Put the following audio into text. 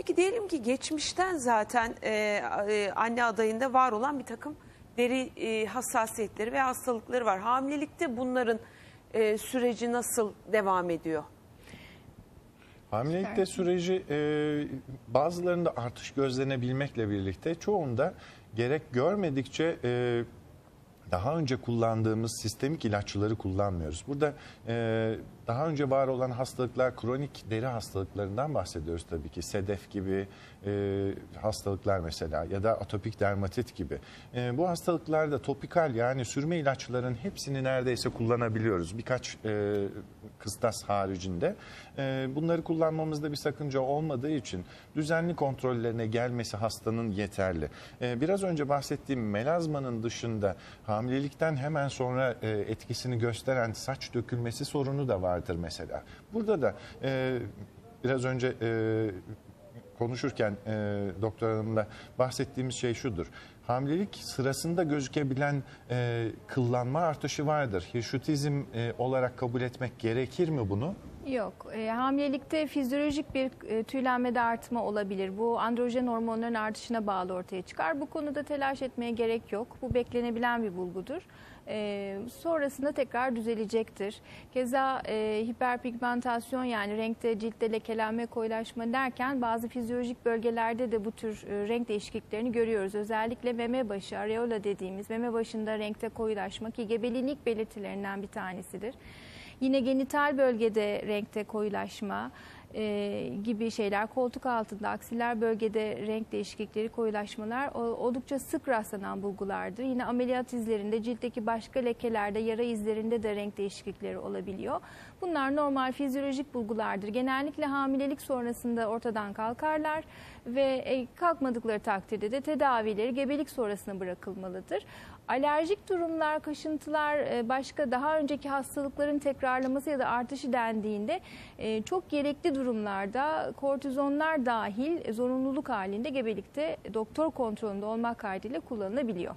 Peki diyelim ki geçmişten zaten e, e, anne adayında var olan bir takım deri e, hassasiyetleri ve hastalıkları var. Hamilelikte bunların e, süreci nasıl devam ediyor? Hamilelikte süreci e, bazılarında artış gözlenebilmekle birlikte çoğunda gerek görmedikçe e, daha önce kullandığımız sistemik ilaçları kullanmıyoruz. Burada e, daha önce var olan hastalıklar, kronik deri hastalıklarından bahsediyoruz tabii ki. Sedef gibi e, hastalıklar mesela ya da atopik dermatit gibi. E, bu hastalıklarda topikal yani sürme ilaçların hepsini neredeyse kullanabiliyoruz. Birkaç e, kıstas haricinde. E, bunları kullanmamızda bir sakınca olmadığı için düzenli kontrollerine gelmesi hastanın yeterli. E, biraz önce bahsettiğim melazmanın dışında hamilelikten hemen sonra e, etkisini gösteren saç dökülmesi sorunu da vardır mesela. Burada da e, biraz önce e, konuşurken e, doktor hanımla bahsettiğimiz şey şudur. Hamilelik sırasında gözükebilen e, kıllanma artışı vardır. Hirşutizm e, olarak kabul etmek gerekir mi bunu? Yok. E, hamilelikte fizyolojik bir e, tüylenmede artma olabilir. Bu androjen hormonların artışına bağlı ortaya çıkar. Bu konuda telaş etmeye gerek yok. Bu beklenebilen bir bulgudur. E, sonrasında tekrar düzelecektir. Keza e, hiperpigmentasyon yani renkte, ciltte lekelenme, koyulaşma derken bazı fizyolojik bölgelerde de bu tür e, renk değişikliklerini görüyoruz. Özellikle meme başı, areola dediğimiz meme başında renkte koyulaşma ki gebeliğin ilk belirtilerinden bir tanesidir. Yine genital bölgede renkte koyulaşma e, gibi şeyler, koltuk altında, aksiller bölgede renk değişiklikleri, koyulaşmalar oldukça sık rastlanan bulgulardır. Yine ameliyat izlerinde, ciltteki başka lekelerde, yara izlerinde de renk değişiklikleri olabiliyor. Bunlar normal fizyolojik bulgulardır. Genellikle hamilelik sonrasında ortadan kalkarlar ve e, kalkmadıkları takdirde de tedavileri gebelik sonrasına bırakılmalıdır. Alerjik durumlar, kaşıntılar, e, başka daha önceki hastalıkların tekrarlaması ya da artışı dendiğinde e, çok gerekli durumlarda kortizonlar dahil zorunluluk halinde gebelikte doktor kontrolünde olmak kaydıyla kullanılabiliyor.